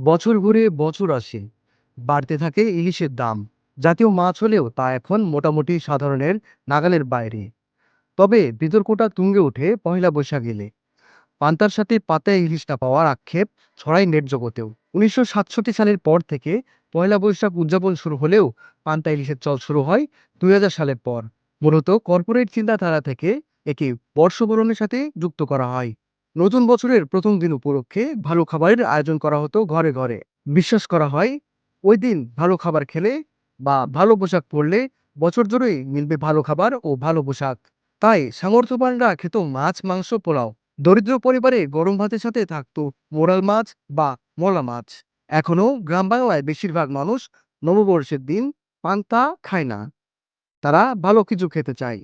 বছর ঘুরে বছর আসে। বাড়তে থাকে ইলিশের দাম। জাতীয় মাছ হলেও তা এখন মোটামুটি সাধারণের নাগালের বাইরে। তবে বিতর্কটা তুঙ্গে ওঠে পহেলা বৈশাখ এলে। পান্তার সাথে পাতায় ইলিশটা পাওয়ার আক্ষেপ ছড়াই নেট জগতেও। উনিশশো সাতষট্টি সালের পর থেকে পয়লা বৈশাখ উদযাপন শুরু হলেও পান্তা ইলিশের চল শুরু হয় দুই হাজার সালের পর। মূলত কর্পোরেট চিন্তাধারা থেকে একে বর্ষবরণের সাথে যুক্ত করা হয়। নতুন বছরের প্রথম দিন উপলক্ষে ভালো খাবারের আয়োজন করা হতো ঘরে ঘরে। বিশ্বাস করা হয়, ওই দিন ভালো খাবার খেলে বা ভালো পোশাক পরলে বছর জুড়েই মিলবে ভালো খাবার ও ভালো পোশাক। তাই সামর্থ্যবানরা খেত মাছ, মাংস, পোলাও। দরিদ্র পরিবারে গরম ভাতের সাথে থাকত মোরাল মাছ বা মলা মাছ। এখনও গ্রাম বাংলায় বেশিরভাগ মানুষ নববর্ষের দিন পান্তা খায় না। তারা ভালো কিছু খেতে চায়।